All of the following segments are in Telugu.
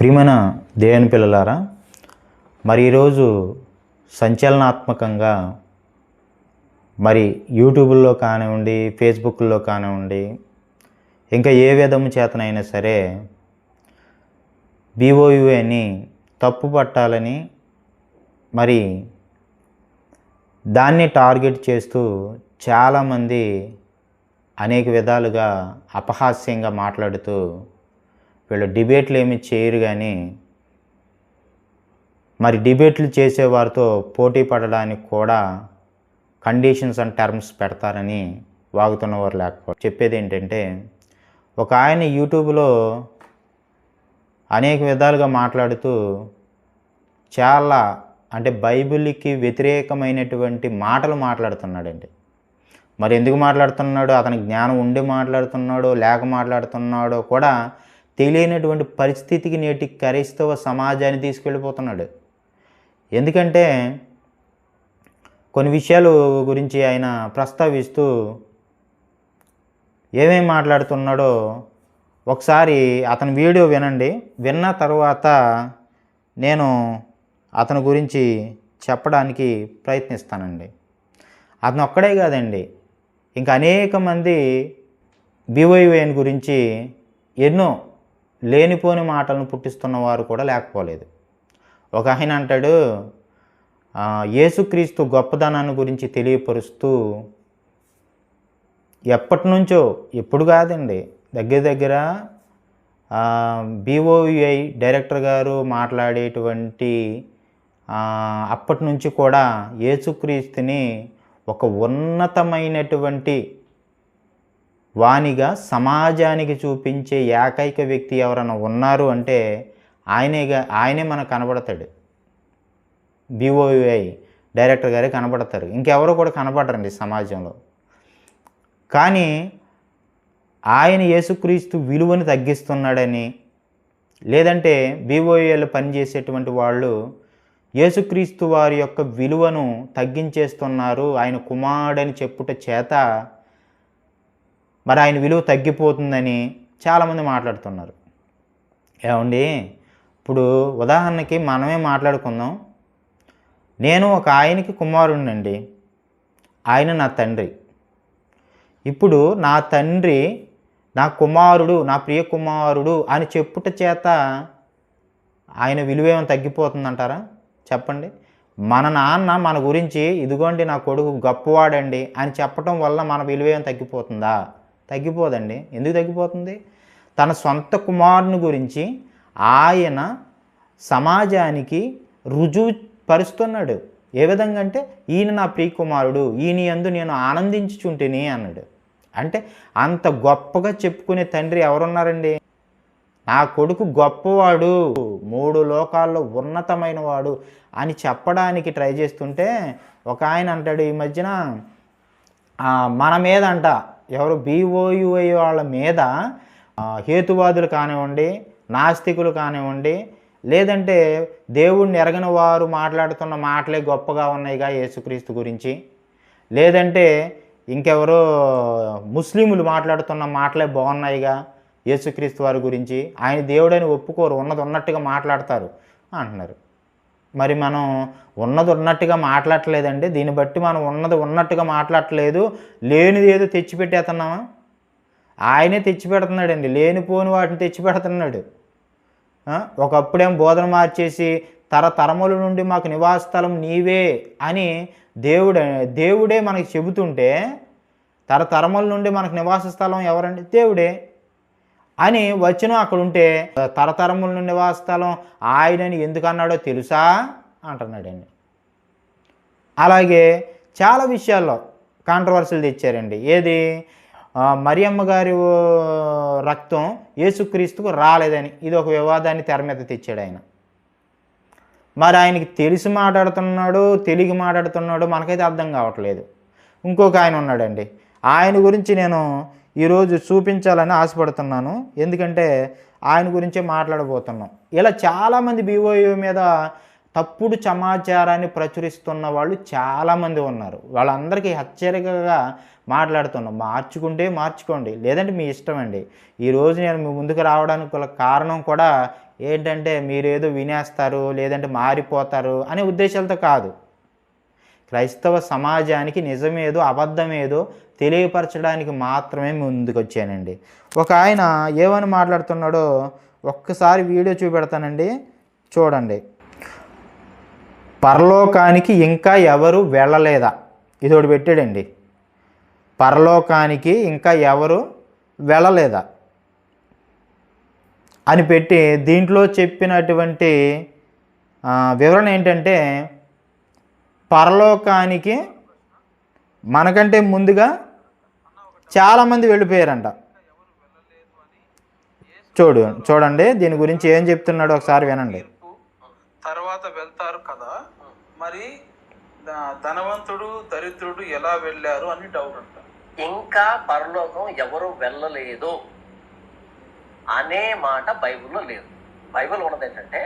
ప్రియమైన దేవుని పిల్లలారా మరి ఈరోజు సంచలనాత్మకంగా మరి యూట్యూబ్లో కానివ్వండి ఫేస్బుక్లో కానివ్వండి ఇంకా ఏ విధము చేతనైనా సరే బీఓయుని తప్పు పట్టాలని మరి దాన్ని టార్గెట్ చేస్తూ చాలామంది అనేక విధాలుగా అపహాస్యంగా మాట్లాడుతూ వీళ్ళు డిబేట్లు ఏమి చేయరు కానీ మరి డిబేట్లు చేసేవారితో పోటీ పడడానికి కూడా కండిషన్స్ అండ్ టర్మ్స్ పెడతారని వాగుతున్నవారు లేకపోతే చెప్పేది ఏంటంటే ఒక ఆయన యూట్యూబ్లో అనేక విధాలుగా మాట్లాడుతూ చాలా అంటే బైబిల్కి వ్యతిరేకమైనటువంటి మాటలు మాట్లాడుతున్నాడండి. మరి ఎందుకు మాట్లాడుతున్నాడో? అతని జ్ఞానం ఉండి మాట్లాడుతున్నాడో లేక మాట్లాడుతున్నాడో కూడా తెలియనటువంటి పరిస్థితికి నేటి క్రైస్తవ సమాజాన్ని తీసుకెళ్ళిపోతున్నాడు. ఎందుకంటే కొన్ని విషయాలు గురించి ఆయన ప్రస్తావిస్తూ ఏమేమి మాట్లాడుతున్నాడో ఒకసారి అతని వీడియో వినండి. విన్న తర్వాత నేను అతని గురించి చెప్పడానికి ప్రయత్నిస్తానండి. అతను ఒక్కడే కాదండి. ఇంకా అనేక మంది బీవైవైఎన్ గురించి ఎన్నో లేనిపోని మాటలను పుట్టిస్తున్న వారు కూడా లేకపోలేదు. ఒక ఆయన అంటాడు యేసుక్రీస్తు గొప్పదనాన్ని గురించి తెలియపరుస్తూ ఎప్పటి నుంచో ఎప్పుడు కాదండి దగ్గర దగ్గర బీఓయుఐ డైరెక్టర్ గారు మాట్లాడేటువంటి అప్పటి నుంచి కూడా యేసుక్రీస్తుని ఒక ఉన్నతమైనటువంటి వానిగా సమాజానికి చూపించే ఏకైక వ్యక్తి ఎవరైనా ఉన్నారు అంటే ఆయనేగా ఆయనే మనకు కనబడతాడు. బీఓయుఐ డైరెక్టర్ గారే కనబడతారు. ఇంకెవరో కూడా కనబడరండి సమాజంలో. కానీ ఆయన యేసుక్రీస్తు విలువను తగ్గిస్తున్నాడని లేదంటే బీఓఏలో పనిచేసేటువంటి వాళ్ళు యేసుక్రీస్తు వారి యొక్క విలువను తగ్గించేస్తున్నారు ఆయన కుమారుడని చెప్పుట చేత మరి ఆయన విలువ తగ్గిపోతుందని చాలామంది మాట్లాడుతున్నారు. ఏమండి? ఇప్పుడు ఉదాహరణకి మనమే మాట్లాడుకుందాం. నేను ఒక ఆయనకి కుమారుడినండి ఆయన నా తండ్రి. ఇప్పుడు నా తండ్రి నా కుమారుడు నా ప్రియ కుమారుడు అని చెప్పుట చేత ఆయన విలువ ఏమైనా తగ్గిపోతుందంటారా? చెప్పండి. మన నాన్న మన గురించి ఇదిగోండి నా కొడుకు గొప్పవాడండి అని చెప్పటం వల్ల మన విలువ ఏమైనా తగ్గిపోతుందా? తగ్గిపోదండి. ఎందుకు తగ్గిపోతుంది? తన సొంత కుమారుని గురించి ఆయన సమాజానికి రుజువు పరుస్తున్నాడు. ఏ విధంగా అంటే ఈయన నా ప్రియకుమారుడు ఈయన యందు నేను ఆనందించుచుంటేనే అన్నాడు. అంటే అంత గొప్పగా చెప్పుకునే తండ్రి ఎవరున్నారండి? నా కొడుకు గొప్పవాడు మూడు లోకాల్లో ఉన్నతమైన వాడు అని చెప్పడానికి ట్రై చేస్తుంటే ఒక ఆయన అంటాడు ఈ మధ్యన మన మీద అంట ఎవరు బీఓయుఐ వాళ్ళ మీద హేతువాదులు కానివ్వండి నాస్తికులు కానివ్వండి లేదంటే దేవుణ్ణి ఎరగని వారు మాట్లాడుతున్న మాటలే గొప్పగా ఉన్నాయిగా యేసుక్రీస్తు గురించి. లేదంటే ఇంకెవరో ముస్లింలు మాట్లాడుతున్న మాటలే బాగున్నాయిగా యేసుక్రీస్తు వారి గురించి. ఆయన దేవుడని ఒప్పుకోరు ఉన్నది ఉన్నట్టుగా మాట్లాడతారు అంటున్నారు. మరి మనం ఉన్నది ఉన్నట్టుగా మాట్లాడట్లేదండి దీన్ని బట్టి మనం ఉన్నది ఉన్నట్టుగా మాట్లాడట్లేదు లేనిది ఏదో తెచ్చిపెట్టేస్తున్నామా ఆయనే తెచ్చిపెడుతున్నాడండి. లేనిపోని వాటిని తెచ్చిపెడుతున్నాడు. ఒకప్పుడేం బోధన మార్చేసి తరతరముల నుండి మాకు నివాస స్థలం నీవే అని దేవుడే దేవుడే మనకి చెబుతుంటే తరతరముల నుండి మనకు నివాస స్థలం ఎవరండి? దేవుడే. అని వచ్చిన అక్కడ ఉంటే తరతరముల నుండి నివాస స్థలం ఆయనని ఎందుకు అన్నాడో తెలుసా? అంటున్నాడండి. అలాగే చాలా విషయాల్లో కాంట్రవర్సీలు తెచ్చారండి. ఏది? మరియమ్మ గారి రక్తం యేసుక్రీస్తుకు రాలేదని ఇది ఒక వివాదాన్ని తెర మీద తెచ్చాడు ఆయన. మరి ఆయనకి తెలిసి మాట్లాడుతున్నాడు తెలిగి మాట్లాడుతున్నాడు మనకైతే అర్థం కావట్లేదు. ఇంకొక ఆయన ఉన్నాడండి. ఆయన గురించి నేను ఈరోజు చూపించాలని ఆశపడుతున్నాను. ఎందుకంటే ఆయన గురించే మాట్లాడబోతున్నాం. ఇలా చాలామంది బీఓయూ మీద తప్పుడు సమాచారాన్ని ప్రచురిస్తున్న వాళ్ళు చాలామంది ఉన్నారు. వాళ్ళందరికీ హెచ్చరికగా మాట్లాడుతున్నాం. మార్చుకుంటే మార్చుకోండి. లేదంటే మీ ఇష్టం అండి. ఈరోజు నేను మీ ముందుకు రావడానికి గల కారణం కూడా ఏంటంటే మీరేదో వినేస్తారు లేదంటే మారిపోతారు అనే ఉద్దేశాలతో కాదు. క్రైస్తవ సమాజానికి నిజమేదో అబద్ధమేదో తెలియపరచడానికి మాత్రమే ముందుకొచ్చానండి. ఒక ఆయన ఏమని మాట్లాడుతున్నాడో ఒక్కసారి వీడియో చూపెడతానండి. చూడండి. పరలోకానికి ఇంకా ఎవరు వెళ్ళలేదా? ఇది ఒకటి పెట్టాడండి. పరలోకానికి ఇంకా ఎవరు వెళ్ళలేదా? అని పెట్టి దీంట్లో చెప్పినటువంటి వివరణ ఏంటంటే పరలోకానికి మనకంటే ముందుగా చాలామంది వెళ్ళిపోయారంట. చూడు చూడండి దీని గురించి ఏం చెప్తున్నాడో ఒకసారి వినండి. తర్వాత వెళ్తారు కదా మరి ధనవంతుడు దరిద్రుడు ఎలా వెళ్ళారు అని డౌట్ అంట. ఇంకా పరలోకం ఎవరు వెళ్ళలేదు అనే మాట బైబిల్లో లేదు. బైబిల్ ఉన్నది ఏంటంటే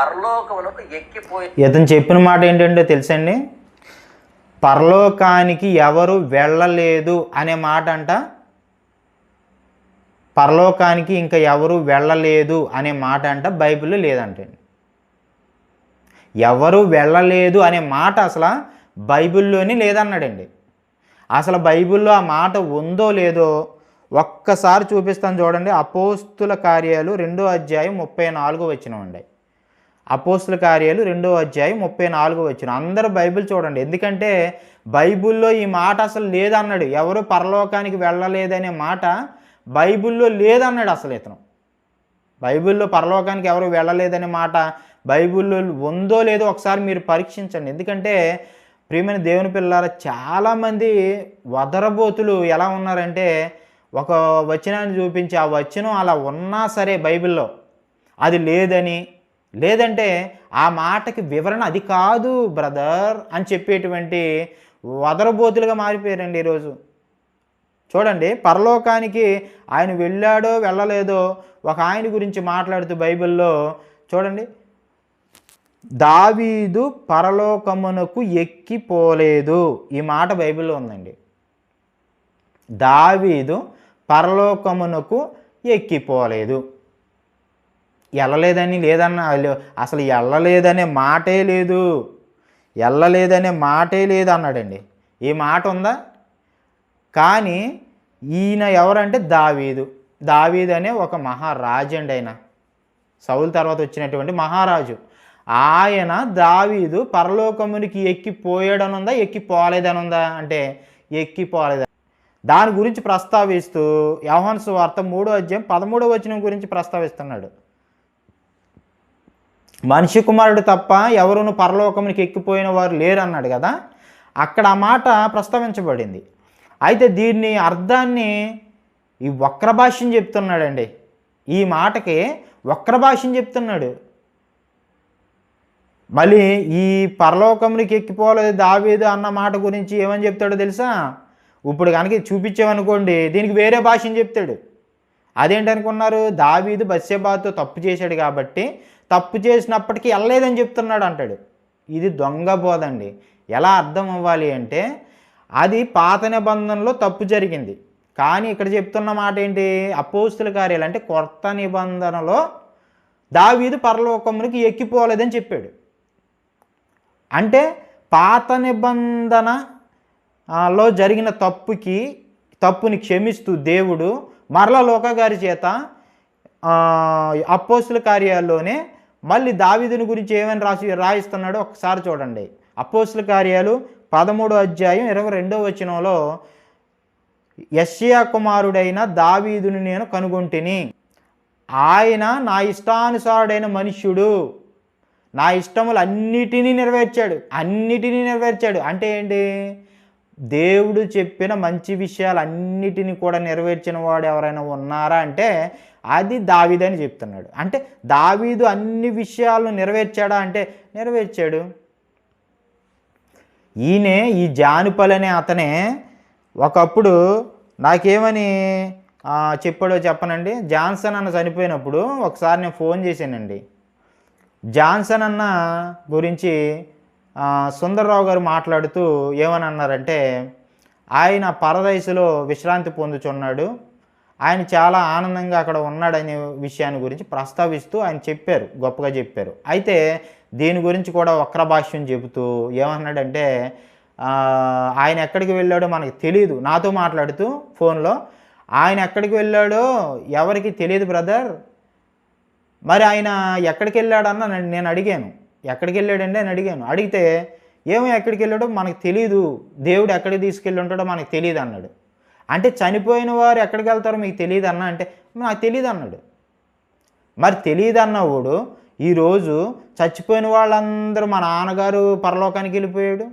పరలోకములకు ఎక్కిపోయి ఇతను చెప్పిన మాట ఏంటంటే తెలుసండి? పరలోకానికి ఎవరు వెళ్ళలేదు అనే మాట అంట. పరలోకానికి ఇంకా ఎవరు వెళ్ళలేదు అనే మాట అంట బైబిల్లో లేదంటండి ఎవరు వెళ్ళలేదు అనే మాట అసలు బైబిల్లోనే లేదన్నాడండి. అసలు బైబిల్లో ఆ మాట ఉందో లేదో ఒక్కసారి చూపిస్తాను చూడండి. అపోస్తుల కార్యాలు రెండో అధ్యాయం ముప్పై నాలుగు వచ్చినవండి అపోస్తుల కార్యాలు రెండో అధ్యాయం ముప్పై నాలుగో వచ్చిన. అందరూ బైబిల్ చూడండి. ఎందుకంటే బైబిల్లో ఈ మాట అసలు లేదన్నాడు. ఎవరు పరలోకానికి వెళ్ళలేదనే మాట బైబిల్లో లేదన్నాడు అసలు ఇతను. బైబిల్లో పరలోకానికి ఎవరు వెళ్ళలేదనే మాట బైబిల్లో ఉందో లేదో ఒకసారి మీరు పరీక్షించండి. ఎందుకంటే ప్రియమైన దేవుని పిల్లల చాలామంది వదరబోతులు ఎలా ఉన్నారంటే ఒక వచనాన్ని చూపించి ఆ వచనం అలా ఉన్నా సరే బైబిల్లో. అది లేదని లేదంటే ఆ మాటకి వివరణ అది కాదు బ్రదర్ అని చెప్పేటువంటి వదరబోతులుగా మారిపోయారండి ఈరోజు. చూడండి పరలోకానికి ఆయన వెళ్ళాడో వెళ్ళలేదో ఒక ఆయన గురించి మాట్లాడుతూ బైబిల్లో చూడండి దావీదు పరలోకమునకు ఎక్కిపోలేదు. ఈ మాట బైబిల్లో ఉందండి. దావీదు పరలోకమునకు ఎక్కిపోలేదు. వెళ్ళలేదని లేదన్న అసలు వెళ్ళలేదనే మాటే లేదు. వెళ్ళలేదనే మాటే లేదు అన్నాడండి. ఈ మాట ఉందా? కానీ ఈయన ఎవరంటే దావీదు. దావీదు అనే ఒక మహారాజు అండి ఆయన. సౌలు తర్వాత వచ్చినటువంటి మహారాజు. ఆయన దావీదు పరలోకమునికి ఎక్కిపోయాడనుందా? ఎక్కిపోలేదనుందా? అంటే ఎక్కిపోలేదా? దాని గురించి ప్రస్తావిస్తూ యవహన్స్ వార్త మూడో అధ్యాయం పదమూడో వచనం గురించి ప్రస్తావిస్తున్నాడు. మనిషి కుమారుడు తప్ప ఎవరును పరలోకమునికి ఎక్కిపోయిన వారు లేరు అన్నాడు కదా? అక్కడ ఆ మాట ప్రస్తావించబడింది. అయితే దీన్ని అర్థాన్ని ఈ వక్రభాష్యం చెప్తున్నాడండి. ఈ మాటకి వక్రభాష్యం చెప్తున్నాడు. మళ్ళీ ఈ పరలోకమునికి ఎక్కిపోలేదు దావేదు అన్న మాట గురించి ఏమని చెప్తాడో తెలుసా? ఇప్పుడు కనుక చూపించామనుకోండి దీనికి వేరే భాషని చెప్తాడు. అదేంటనుకున్నారు? దావీదు బస్సేబాతో తప్పు చేశాడు కాబట్టి తప్పు చేసినప్పటికీ వెళ్ళలేదని చెప్తున్నాడు అంటాడు. ఇది దొంగ బోధండి. ఎలా అర్థం అవ్వాలి అంటే అది పాత నిబంధనలో తప్పు జరిగింది. కానీ ఇక్కడ చెప్తున్న మాట ఏంటి? అపోస్తుల కార్యాలు అంటే కొత్త నిబంధనలో దావీదు పరలోకమునికి ఎక్కిపోలేదని చెప్పాడు. అంటే పాత నిబంధన లో జరిగిన తప్పుకి తప్పుని క్షమిస్తూ దేవుడు మరల లోక గారి చేత అపోస్తుల కార్యాల్లోనే మళ్ళీ దావిదుని గురించి ఏమని రాసి రాయిస్తున్నాడో ఒకసారి చూడండి. అపోస్ల కార్యాలు పదమూడో అధ్యాయం ఇరవై రెండో వచనంలో యష్యా కుమారుడైన దావీదుని నేను కనుగొంటిని. ఆయన నా ఇష్టానుసారుడైన మనుష్యుడు. నా ఇష్టములు అన్నిటినీ నెరవేర్చాడు. అన్నిటినీ నెరవేర్చాడు. అంటే ఏంటి? దేవుడు చెప్పిన మంచి విషయాలు అన్నిటినీ కూడా నెరవేర్చిన వాడు ఎవరైనా ఉన్నారా? అంటే అది దావీదని చెప్తున్నాడు. అంటే దావీదు అన్ని విషయాలను నెరవేర్చాడా? అంటే నెరవేర్చాడు. ఈయనే ఈ జానుపలనే అతనే ఒకప్పుడు నాకేమని చెప్పాడో చెప్పనండి? జాన్సన్ అన్న చనిపోయినప్పుడు ఒకసారి నేను ఫోన్ చేశానండి. జాన్సన్ అన్న గురించి సుందర్రావు గారు మాట్లాడుతూ ఏమని అన్నారంటే ఆయన పరదైసులో విశ్రాంతి పొందుచున్నాడు. ఆయన చాలా ఆనందంగా అక్కడ ఉన్నాడనే విషయాన్ని గురించి ప్రస్తావిస్తూ ఆయన చెప్పారు గొప్పగా చెప్పారు. అయితే దీని గురించి కూడా వక్ర భాష్యం చెబుతూ ఏమన్నాడంటే ఆయన ఎక్కడికి వెళ్ళాడో మనకు తెలియదు నాతో మాట్లాడుతూ ఫోన్లో ఆయన ఎక్కడికి వెళ్ళాడో ఎవరికి తెలియదు బ్రదర్. మరి ఆయన ఎక్కడికి వెళ్ళాడన్న నేను- నేను అడిగాను. ఎక్కడికి వెళ్ళాడండి అని అడిగాను. అడిగితే ఏమో ఎక్కడికి వెళ్ళాడో మనకు తెలియదు దేవుడు ఎక్కడికి తీసుకెళ్ళి ఉంటాడో మనకు తెలియదు అన్నాడు. అంటే చనిపోయిన వారు ఎక్కడికి వెళ్తారో మీకు తెలియదు అన్న అంటే నాకు తెలియదు అన్నాడు మరి తెలియదు అన్నవాడు ఈరోజు చచ్చిపోయిన వాళ్ళందరూ మా నాన్నగారు పరలోకానికి వెళ్ళిపోయాడు.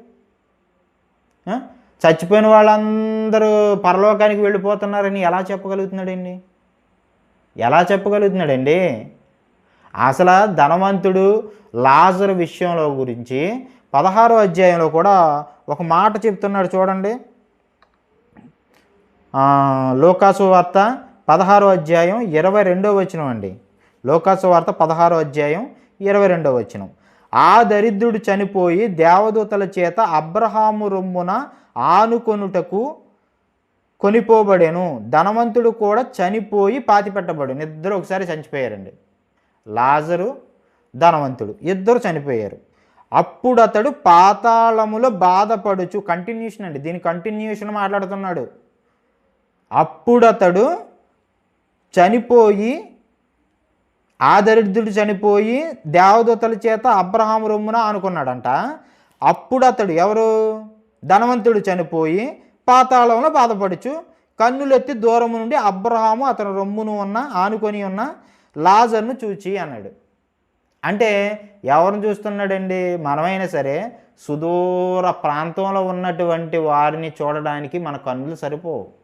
చచ్చిపోయిన వాళ్ళందరూ పరలోకానికి వెళ్ళిపోతున్నారని ఎలా చెప్పగలుగుతున్నాడండి? ఎలా చెప్పగలుగుతున్నాడండి? అసలు ధనవంతుడు లాజర్ విషయంలో గురించి పదహారో అధ్యాయంలో కూడా ఒక మాట చెప్తున్నాడు చూడండి. లోకాసు వార్త పదహారో అధ్యాయం ఇరవై రెండో వచనం అండి. లోకాసు వార్త పదహారో అధ్యాయం ఇరవై రెండో వచనం. ఆ దరిద్రుడు చనిపోయి దేవదూతల చేత అబ్రహాము రొమ్మున ఆనుకొనుటకు కొనిపోబడెను. ధనవంతుడు కూడా చనిపోయి పాతిపెట్టబడు. ఇద్దరు ఒకసారి చనిపోయారండి. లాజరు ధనవంతుడు ఇద్దరు చనిపోయారు. అప్పుడు అతడు పాతాళములో బాధపడుచు కంటిన్యూషన్ అండి. దీని కంటిన్యూషన్ మాట్లాడుతున్నాడు. అప్పుడు అతడు చనిపోయి ఆ దరిద్రుడు చనిపోయి దేవదూతల చేత అబ్రహాం రొమ్మున అనుకున్నాడంట అప్పుడు అతడు ఎవరు? ధనవంతుడు చనిపోయి పాతాళంలో బాధపడుచు కన్నులెత్తి దూరము నుండి అబ్రహాము అతని రొమ్మును ఉన్న ఆనుకొని ఉన్న లాజర్ను చూచి అన్నాడు. అంటే ఎవరిని చూస్తున్నాడండి? మనమైనా సరే సుదూర ప్రాంతంలో ఉన్నటువంటి వారిని చూడడానికి మన కన్నులు సరిపోవు.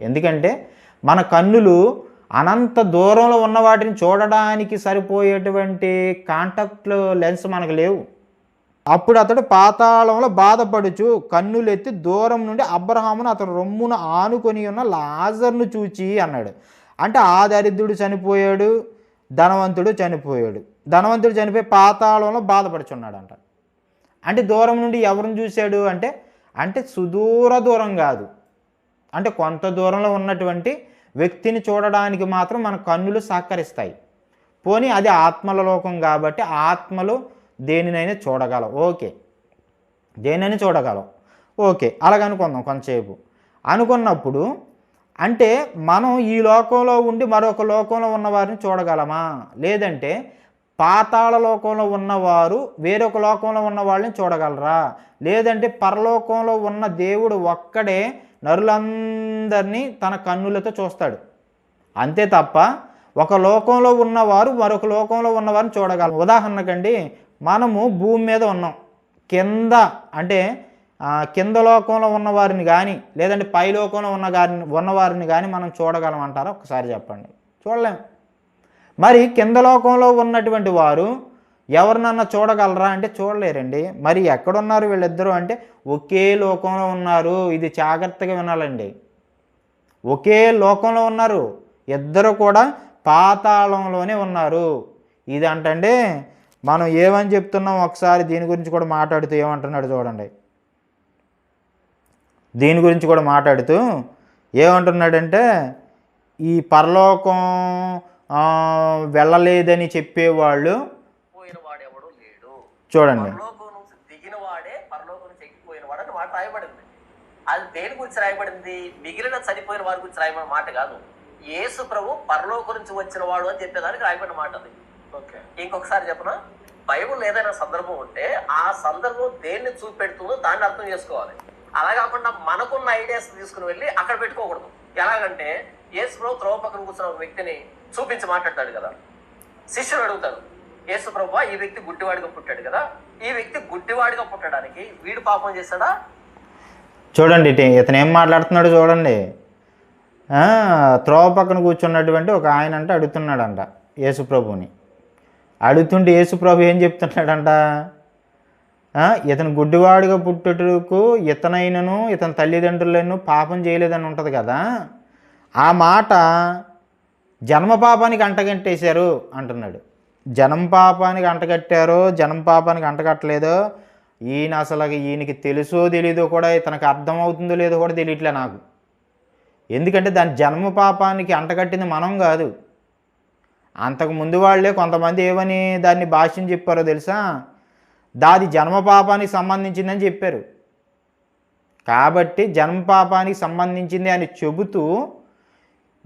ఎందుకంటే మన కన్నులు అనంత దూరంలో ఉన్న వాటిని చూడడానికి సరిపోయేటువంటి కాంటాక్ట్ లెన్స్ మనకు లేవు. అప్పుడు అతడు పాతాళంలో బాధపడుచు కన్నులెత్తి దూరం నుండి అబ్రహామును అతను రొమ్మును ఆనుకొని ఉన్న లాజర్ను చూచి అన్నాడు. అంటే ఆ దరిద్రుడు చనిపోయాడు ధనవంతుడు చనిపోయాడు. ధనవంతుడు చనిపోయి పాతాళంలో బాధపడుచున్నాడంట. అంటే దూరం నుండి ఎవరిని చూశాడు అంటే అంటే సుదూర దూరం కాదు. అంటే కొంత దూరంలో ఉన్నటువంటి వ్యక్తిని చూడడానికి మాత్రం మన కన్నులు సహకరిస్తాయి. పోనీ అది ఆత్మల లోకం కాబట్టి ఆత్మలు దేనినైనా చూడగలం. ఓకే. దేనైనా చూడగలం. ఓకే. అలాగనుకుందాం కొంతసేపు. అనుకున్నప్పుడు అంటే మనం ఈ లోకంలో ఉండి మరొక లోకంలో ఉన్నవారిని చూడగలమా? లేదంటే పాతాళ లోకంలో ఉన్నవారు వేరొక లోకంలో ఉన్న వాళ్ళని చూడగలరా? లేదంటే పరలోకంలో ఉన్న దేవుడు ఒక్కడే నరులందరినీ తన కన్నులతో చూస్తాడు. అంతే తప్ప ఒక లోకంలో ఉన్నవారు మరొక లోకంలో ఉన్నవారిని చూడగలం. ఉదాహరణకండి మనము భూమి మీద ఉన్నాం. కింద అంటే కింద లోకంలో ఉన్నవారిని కానీ లేదంటే పై లోకంలో ఉన్న గారిని ఉన్నవారిని కానీ మనం చూడగలం అంటారా? ఒకసారి చెప్పండి. చూడలేం. మరి కింద లోకంలో ఉన్నటువంటి వారు ఎవరినన్నా చూడగలరా అంటే చూడలేరండి. మరి ఎక్కడున్నారు వీళ్ళిద్దరూ అంటే ఒకే లోకంలో ఉన్నారు. ఇది జాగ్రత్తగా వినాలండి. ఒకే లోకంలో ఉన్నారు. ఇద్దరు కూడా పాతాళంలోనే ఉన్నారు. ఇది అంటండి మనం ఏమని చెప్తున్నాం ఒకసారి దీని గురించి కూడా మాట్లాడుతూ ఏమంటున్నాడు చూడండి. దీని గురించి కూడా మాట్లాడుతూ ఏమంటున్నాడంటే ఈ పరలోకం వెళ్ళలేదని చెప్పేవాళ్ళు చూడండి. పరలోకం నుంచి దిగిన వాడే పరలోకం నుంచి ఎక్కిపోయిన వాడు అని మాట రాయబడింది. అది దేని గురించి రాయబడింది? మిగిలిన చనిపోయిన వారి గురించి రాయబడిన మాట కాదు. యేసు ప్రభు పరలోకం నుంచి వచ్చిన వాడు అని చెప్పేదానికి రాయబడిన మాట అది. ఓకే. ఇంకొకసారి చెప్పనా? బైబుల్ ఏదైనా సందర్భం ఉంటే ఆ సందర్భం దేన్ని చూపెడుతుందో దాన్ని అర్థం చేసుకోవాలి. అలా కాకుండా మనకున్న ఐడియాస్ తీసుకుని వెళ్ళి అక్కడ పెట్టుకోకూడదు. ఎలాగంటే యేసు ప్రభు త్రోవ పక్కన కూర్చున్న ఒక వ్యక్తిని చూపించి మాట్లాడతాడు కదా. శిష్యుడు అడుగుతాడు యేసు ప్రభు ఈ వ్యక్తి గుడ్డివాడిగా పుట్టాడు కదా. ఈ వ్యక్తి గుడ్డివాడిగా పుట్టడానికి వీడు పాపం చేశాడా? చూడండి ఇతను ఏం మాట్లాడుతున్నాడు చూడండి. త్రోవ పక్కన కూర్చున్నటువంటి ఒక ఆయన అంటే అడుగుతున్నాడంట యేసుప్రభుని. అడుగుతుంటే యేసుప్రభు ఏం చెప్తున్నాడంట? ఇతను గుడ్డివాడిగా పుట్టుటకు ఇతనైనను ఇతని తల్లిదండ్రులను పాపం చేయలేదని ఉంటుంది కదా. ఆ మాట జన్మ పాపానికి అంటగంటేశారు అంటున్నాడు. జనం పాపానికి అంటగట్టారో జనం పాపానికి అంటగట్టలేదో ఈయన అసలు ఈయనకి తెలుసో తెలీదో కూడా ఇతనికి అర్థమవుతుందో లేదో కూడా తెలియట్లే నాకు. ఎందుకంటే దాని జన్మ పాపానికి అంటగట్టింది మనం కాదు. అంతకు ముందు వాళ్ళే కొంతమంది ఏమని దాన్ని భాష్యం చెప్పారో తెలుసా? దాది జన్మ పాపానికి సంబంధించిందని చెప్పారు. కాబట్టి జన్మ పాపానికి సంబంధించింది అని చెబుతూ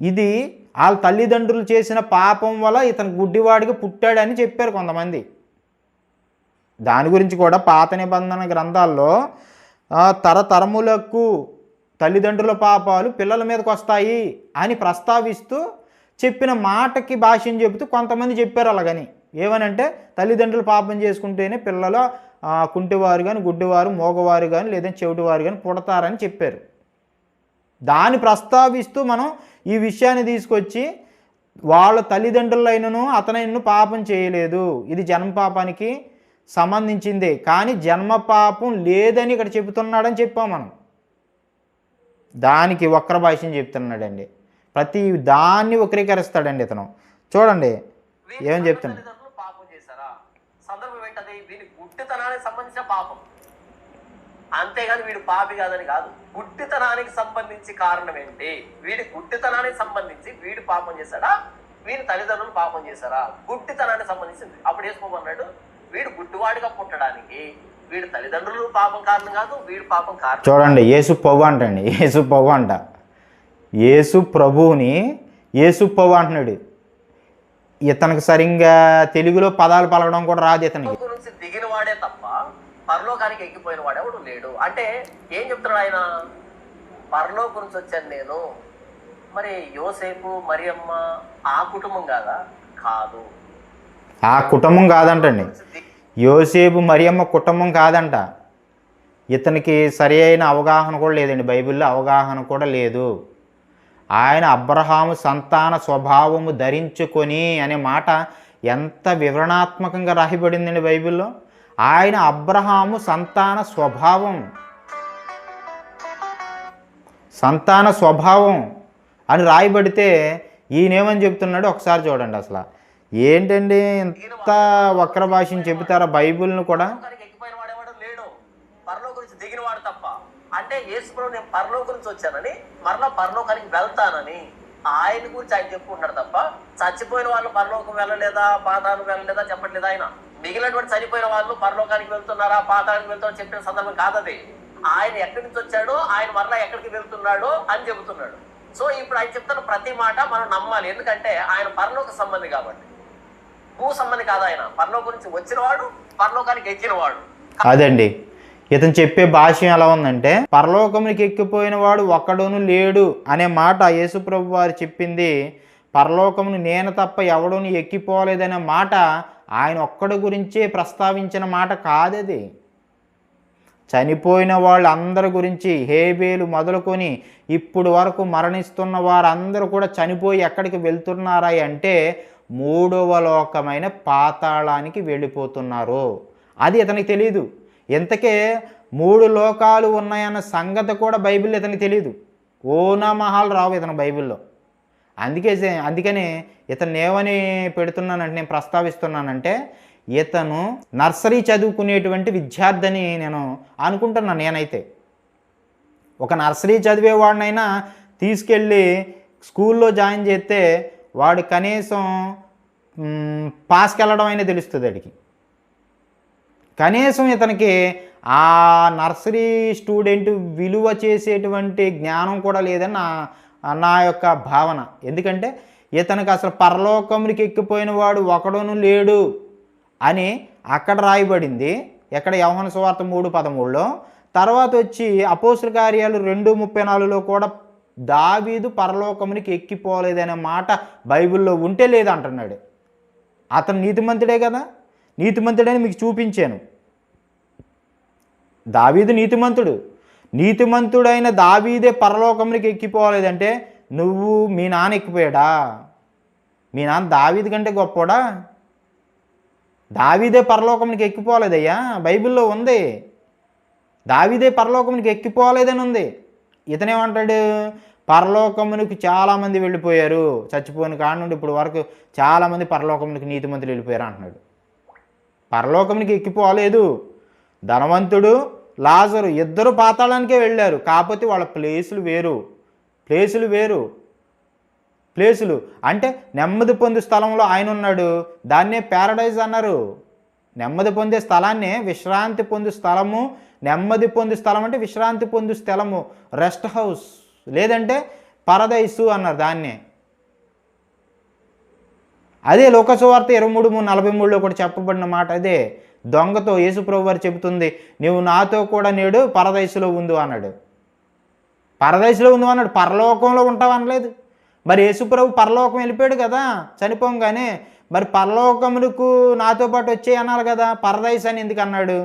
ఇది వాళ్ళ తల్లిదండ్రులు చేసిన పాపం వల్ల ఇతను గుడ్డివాడికి పుట్టాడని చెప్పారు కొంతమంది. దాని గురించి కూడా పాత నిబంధన గ్రంథాల్లో తరతరములకు తల్లిదండ్రుల పాపాలు పిల్లల మీదకి వస్తాయి అని ప్రస్తావిస్తూ చెప్పిన మాటకి భాష్యం చెబుతూ కొంతమంది చెప్పారు అలాగని. ఏమనంటే తల్లిదండ్రులు పాపం చేసుకుంటేనే పిల్లలు కుంటివారు కానీ గుడ్డివారు మోగవారు కానీ లేదా చెవిటివారు కానీ పుడతారని చెప్పారు. దాన్ని ప్రస్తావిస్తూ మనం ఈ విషయాన్ని తీసుకొచ్చి వాళ్ళ తల్లిదండ్రులైనను అతనైనను పాపం చేయలేదు. ఇది జన్మ పాపానికి సంబంధించిందే. కానీ జన్మ పాపం లేదని ఇక్కడ చెబుతున్నాడని చెప్పాం మనం. దానికి వక్ర భాష్యం చెప్తున్నాడండి. ప్రతి దాన్ని వక్రీకరిస్తాడండి ఇతను. చూడండి ఏం చెప్తున్నాడు? పాపం చేశారా? సందర్భం ఏంటది? గుడ్డితనానికి సంబంధించిన పాపం. అంతేగాని వీడు పాపి కాదని కాదు. గుడ్డితనానికి సంబంధించి కారణం ఏంటి? వీడి గుడ్డితనానికి సంబంధించి వీడు పాపం చేశాడా? వీని తల్లిదండ్రులు పాపం చేశారా? గుడ్డితనానికి సంబంధించింది అప్పుడు వేసుకోమన్నాడు వీడు గుడ్డివాడిగా పుట్టడానికి వీడి తల్లిదండ్రులు పాపం కారణం కాదు వీడి పాపం కారణం చూడండి యేసు పవ్వు అంటండి యేసు పవ్వు అంట. యేసు ప్రభువుని యేసు పవ్వు అంటున్నాడు. ఇతనికి సరిగ్గా తెలుగులో పదాలు పలకడం కూడా రాదు ఇతనికి. నుంచి దిగిన పరలోకానికి ఎక్కిపోయిన వాడెవడు లేడు. అంటే ఏం చెప్తున్నాడు ఆయన? పరలోకం నుంచి వచ్చాను నేను. మరి యోసేపు మరియమ్మ ఆ కుటుంబం కాదా? కాదు. ఆ కుటుంబం కాదంటండి. యోసేపు మరియమ్మ కుటుంబం కాదంట. ఇతనికి సరి అయిన అవగాహన కూడా లేదండి. బైబిల్లో అవగాహన కూడా లేదు. ఆయన అబ్రహాము సంతాన స్వభావము ధరించుకొని అనే మాట ఎంత వివరణాత్మకంగా రాయబడిందండి బైబిల్లో? ఆయన అబ్రహాము సంతాన స్వభావం. సంతాన స్వభావం అని రాయబడితే ఈయనేమని చెప్తున్నాడు ఒకసారి చూడండి అసలు. ఏంటండి ఇంత వక్ర భాషను చెబుతారా బైబిల్ను కూడా? లేడు తప్ప అంటే యేసుప్రభు నేను పరలోకం నుంచి వచ్చానని మరలా పరలోకానికి వెళ్తానని ఆయన గురించి ఆయన చెప్పుకుంటాడు తప్ప చచ్చిపోయిన వాళ్ళు పరలోకం వెళ్ళలేదా పాదాలు వెళ్ళలేదా చెప్పట్లేదు ఆయన? మిగిలినటువంటి చనిపోయిన వాళ్ళు పరలోకానికి వెళ్తున్నారా? పాతానికి వెళ్తారని చెప్పిన సందర్భం కాదది. ఆయన ఎక్కడి నుంచి వచ్చాడో ఆయన మరలా ఎక్కడికి వెళ్తున్నాడో అని చెబుతున్నాడు. సో ఇప్పుడు ఆయన చెప్తున్న ప్రతి మాట మనం నమ్మాలి. ఎందుకంటే ఆయన పరలోక సంబంధి కాబట్టి. భూ సంబంధి కాదు ఆయన. పరలోకం నుంచి వచ్చినవాడు పరలోకానికి ఎక్కినవాడు. అదండి. ఇతను చెప్పే భాష్యం ఎలా ఉందంటే పరలోకమునికి ఎక్కిపోయిన వాడు ఒక్కడూను లేడు అనే మాట యేసుప్రభు వారు చెప్పింది. పరలోకమును నేను తప్ప ఎవడూను ఎక్కిపోలేదనే మాట ఆయన ఒక్కడి గురించే ప్రస్తావించిన మాట కాదది. చనిపోయిన వాళ్ళందరి గురించి హేబేలు మొదలుకొని ఇప్పుడు వరకు మరణిస్తున్న వారందరూ కూడా చనిపోయి ఎక్కడికి వెళ్తున్నారా అంటే మూడవ లోకమైన పాతాళానికి వెళ్ళిపోతున్నారు. అది ఇతనికి తెలియదు ఇంతకే మూడు లోకాలు ఉన్నాయన్న సంగతి కూడా బైబిల్ ఇతనికి తెలియదు ఓనామహాలు రావు ఇతను బైబిల్లో. అందుకే అందుకని ఇతను ఏమని పెడుతున్నానంటే నేను ప్రస్తావిస్తున్నానంటే ఇతను నర్సరీ చదువుకునేటువంటి విద్యార్థిని నేను అనుకుంటున్నాను నేనైతే. ఒక నర్సరీ చదివేవాడినైనా తీసుకెళ్ళి స్కూల్లో జాయిన్ చేస్తే వాడు కనీసం పాస్కెళ్ళడం అయినా తెలుస్తుంది అడిగి కనీసం ఇతనికి ఆ నర్సరీ స్టూడెంట్ విలువ చేసేటువంటి జ్ఞానం కూడా లేదని నా నా యొక్క భావన. ఎందుకంటే ఇతనికి అసలు పరలోకమునికి ఎక్కిపోయిన వాడు ఒకడును లేడు అని అక్కడ రాయబడింది. ఎక్కడ? యవహన సువార్త మూడు పదమూడులో. తర్వాత వచ్చి అపోసుల కార్యాలు రెండు ముప్పై నాలుగులో కూడా దావీదు పరలోకమునికి ఎక్కిపోలేదనే మాట బైబిల్లో ఉంటే లేదంటున్నాడు అతను నీతిమంతుడే కదా? నీతిమంతుడని మీకు చూపించాను. దావీదు నీతిమంతుడు. నీతిమంతుడైన దావీదే పరలోకమునికి ఎక్కిపోలేదంటే నువ్వు మీ నాన్న ఎక్కిపోయాడా? మీ నాన్న దావీది కంటే గొప్పోడా? దావీదే పరలోకమునికి ఎక్కిపోలేదయ్యా. బైబిల్లో ఉంది. దావీదే పరలోకమునికి ఎక్కిపోలేదని ఉంది. ఇతనేమంటాడు పరలోకమునికి చాలామంది వెళ్ళిపోయారు. చచ్చిపోయిన కాడ నుండి ఇప్పుడు వరకు చాలామంది పరలోకమునికి నీతిమంతులు వెళ్ళిపోయారు అంటున్నాడు. పరలోకమునికి ఎక్కిపోలేదు. ధనవంతుడు లాజరు ఇద్దరు పాతాళానికే వెళ్ళారు. కాకపోతే వాళ్ళ ప్లేసులు వేరు. ప్లేసులు వేరు. ప్లేసులు. అంటే నెమ్మది పొందు స్థలంలో ఆయన ఉన్నాడు. దాన్నే ప్యారడైజ్ అన్నారు. నెమ్మది పొందే స్థలాన్నే విశ్రాంతి పొందు స్థలము. నెమ్మది పొందు స్థలం అంటే విశ్రాంతి పొందు స్థలము. Rest house. లేదంటే పరదైసు అన్నారు దాన్నే. అదే లోకసువార్త ఇరవై మూడు మూడు నలభై మూడులో కూడా చెప్పబడిన మాట అదే. దొంగతో యేసుప్రభు వారు చెబుతుంది నువ్వు నాతో కూడా నేడు పరదైసులో ఉండు అన్నాడు. పరదైసులో ఉండు అన్నాడు. పరలోకంలో ఉంటావు అనలేదు. మరి యేసుప్రభు పరలోకం వెళ్ళిపోయాడు కదా చనిపోగానే. మరి పరలోకములకు నాతో పాటు వచ్చేయి అన్నారు కదా పరదైస్ అని ఎందుకు అన్నాడు?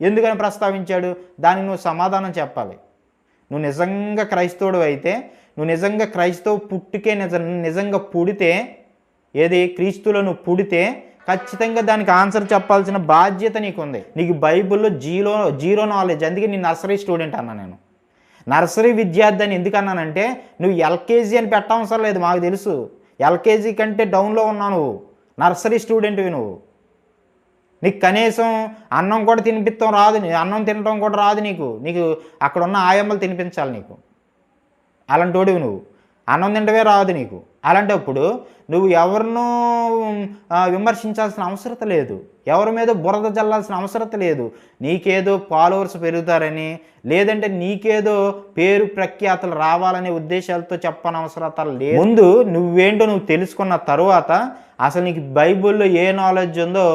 ఎందుకని ప్రస్తావించాడు? దానికి నువ్వు సమాధానం చెప్పాలి. నువ్వు నిజంగా క్రైస్తవుడు అయితే నువ్వు నిజంగా క్రైస్తవు పుట్టుకే నిజ నిజంగా పుడితే ఏది క్రీస్తులో నువ్వు పుడితే ఖచ్చితంగా దానికి ఆన్సర్ చెప్పాల్సిన బాధ్యత నీకు ఉంది నీకు బైబిల్లో జీరో జీరో నాలెడ్జ్. అందుకే నీ నర్సరీ స్టూడెంట్ అన్నా నేను. నర్సరీ విద్యార్థి అని ఎందుకు అన్నానంటే నువ్వు ఎల్కేజీ అని పెట్టవసరం లేదు మాకు తెలుసు. ఎల్కేజీ కంటే డౌన్లో ఉన్నావు నువ్వు. నర్సరీ స్టూడెంట్వి నువ్వు. నీకు కనీసం అన్నం కూడా తినిపిస్తాం రాదు నీ- అన్నం తినడం కూడా రాదు నీకు. నీకు అక్కడ ఉన్న ఆయమ్మలు తినిపించాలి నీకు. అలాంటోడివి నువ్వు. అన్నం తింటవే రాదు నీకు. అలాంటప్పుడు నువ్వు ఎవరినూ విమర్శించాల్సిన అవసరత లేదు. ఎవరి మీద బురద జల్లాల్సిన అవసరత లేదు. నీకేదో ఫాలోవర్స్ పెరుగుతారని లేదంటే నీకేదో పేరు ప్రఖ్యాతలు రావాలనే ఉద్దేశాలతో చెప్పనవసరత లేదు. ముందు నువ్వేంటో నువ్వు తెలుసుకున్న తరువాత అసలు నీకు బైబిల్లో ఏ నాలెడ్జ్ ఉందో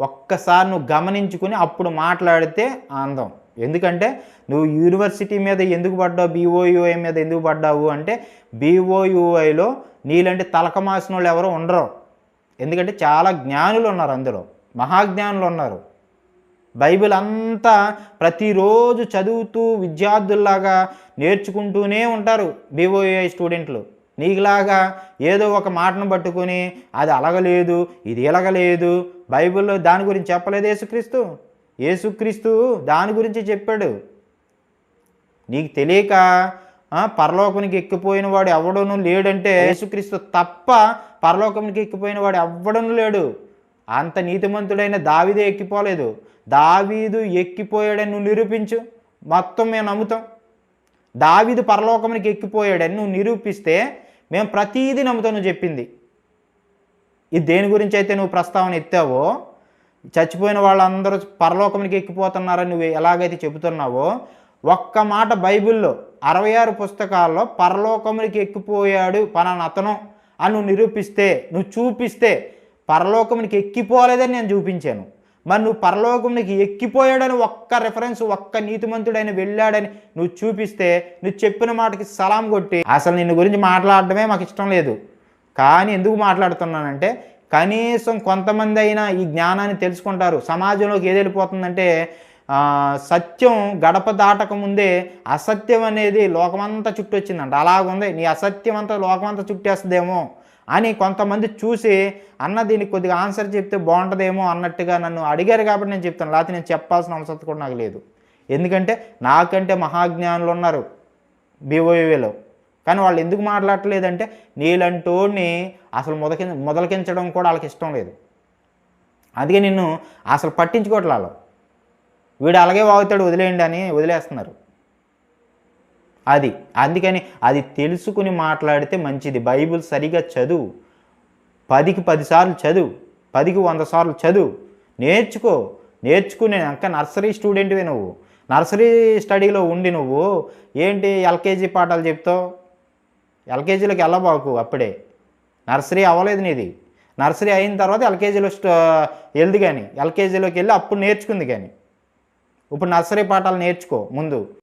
ఒక్కసారి నువ్వు గమనించుకుని అప్పుడు మాట్లాడితే అందం ఎందుకంటే నువ్వు యూనివర్సిటీ మీద ఎందుకు పడ్డావు? బీఓయూఐ మీద ఎందుకు పడ్డావు? అంటే బీఓయూఐలో నీలాంటి తలకమాసిన వాళ్ళు ఎవరు ఉండరు. ఎందుకంటే చాలా జ్ఞానులు ఉన్నారు అందులో. మహాజ్ఞానులు ఉన్నారు. బైబిల్ అంతా ప్రతిరోజు చదువుతూ విద్యార్థుల్లాగా నేర్చుకుంటూనే ఉంటారు బీఓఏ స్టూడెంట్లు. నీకులాగా ఏదో ఒక మాటను పట్టుకొని అది అలగలేదు ఇది ఎలగలేదు బైబిల్లో దాని గురించి చెప్పలేదు యేసుక్రీస్తు. యేసుక్రీస్తు దాని గురించి చెప్పాడు. నీకు తెలియక పరలోకానికి ఎక్కిపోయిన వాడు ఎవడను లేడంటే యేసుక్రీస్తు తప్ప పరలోకానికి ఎక్కిపోయిన వాడు ఎవ్వడను లేడు. అంత నీతిమంతుడైన దావీదే ఎక్కిపోలేదు. దావీదు ఎక్కిపోయాడని నువ్వు నిరూపించు. మొత్తం మేము నమ్ముతాం. దావీదు పరలోకానికి ఎక్కిపోయాడని నువ్వు నిరూపిస్తే మేము ప్రతీది నమ్ముతాను చెప్పింది. ఇది దేని గురించి అయితే నువ్వు ప్రస్తావన ఎత్తావో చచ్చిపోయిన వాళ్ళందరూ పరలోకానికి ఎక్కిపోతున్నారని నువ్వు ఎలాగైతే చెబుతున్నావో ఒక్క మాట బైబిల్లో అరవై ఆరు పుస్తకాల్లో పరలోకమునికి ఎక్కిపోయాడు పలానా అతను అని నువ్వు నిరూపిస్తే నువ్వు చూపిస్తే పరలోకమునికి ఎక్కిపోలేదని నేను చూపించాను. మరి నువ్వు పరలోకమునికి ఎక్కిపోయాడని ఒక్క రెఫరెన్స్ ఒక్క నీతిమంతుడైన వెళ్ళాడని నువ్వు చూపిస్తే నువ్వు చెప్పిన మాటకి సలాం కొట్టి అసలు నిన్ను గురించి మాట్లాడడమే మాకు ఇష్టం లేదు. కానీ ఎందుకు మాట్లాడుతున్నానంటే కనీసం కొంతమంది అయినా ఈ జ్ఞానాన్ని తెలుసుకుంటారు. సమాజంలోకి ఏది వెళ్ళిపోతుందంటే సత్యం గడప దాటక ముందే అసత్యం అనేది లోకమంతా చుట్టొచ్చిందంట. అలాగుంది. నీ అసత్యం అంతా లోకమంతా చుట్టేస్తుందేమో అని కొంతమంది చూసి అన్న దీనికి కొద్దిగా ఆన్సర్ చెప్తే బాగుంటుందేమో అన్నట్టుగా నన్ను అడిగారు కాబట్టి నేను చెప్తాను. లేకపోతే నేను చెప్పాల్సిన అవసరం కూడా నాకు లేదు. ఎందుకంటే నాకంటే మహాజ్ఞానులు ఉన్నారు. బీఓఏలో కానీ వాళ్ళు ఎందుకు మాట్లాడట్లేదంటే నీలంటోడిని అసలు మొదకి మొదలకించడం కూడా వాళ్ళకి ఇష్టం లేదు. అందుకే నిన్ను అసలు పట్టించుకోవట్లే వాళ్ళు. వీడు అలాగే వాగుతాడు వదిలేయండి అని వదిలేస్తున్నారు. అది. అందుకని అది తెలుసుకుని మాట్లాడితే మంచిది. బైబిల్ సరిగా చదువు. పదికి పదిసార్లు చదువు. పదికి వంద సార్లు చదువు. నేర్చుకో. నేర్చుకునే ఇంకా నర్సరీ స్టూడెంట్వే నువ్వు. నర్సరీ స్టడీలో ఉండి నువ్వు ఏంటి ఎల్కేజీ పాఠాలు చెప్తావు? ఎల్కేజీలోకి వెళ్ళబాకు అప్పుడే. నర్సరీ అవ్వలేదు నీది. నర్సరీ అయిన తర్వాత ఎల్కేజీలో స్ట కానీ ఎల్కేజీలోకి వెళ్ళి అప్పుడు నేర్చుకుంది కానీ ఇప్పుడు నర్సరీ పాఠాలు నేర్చుకో ముందు.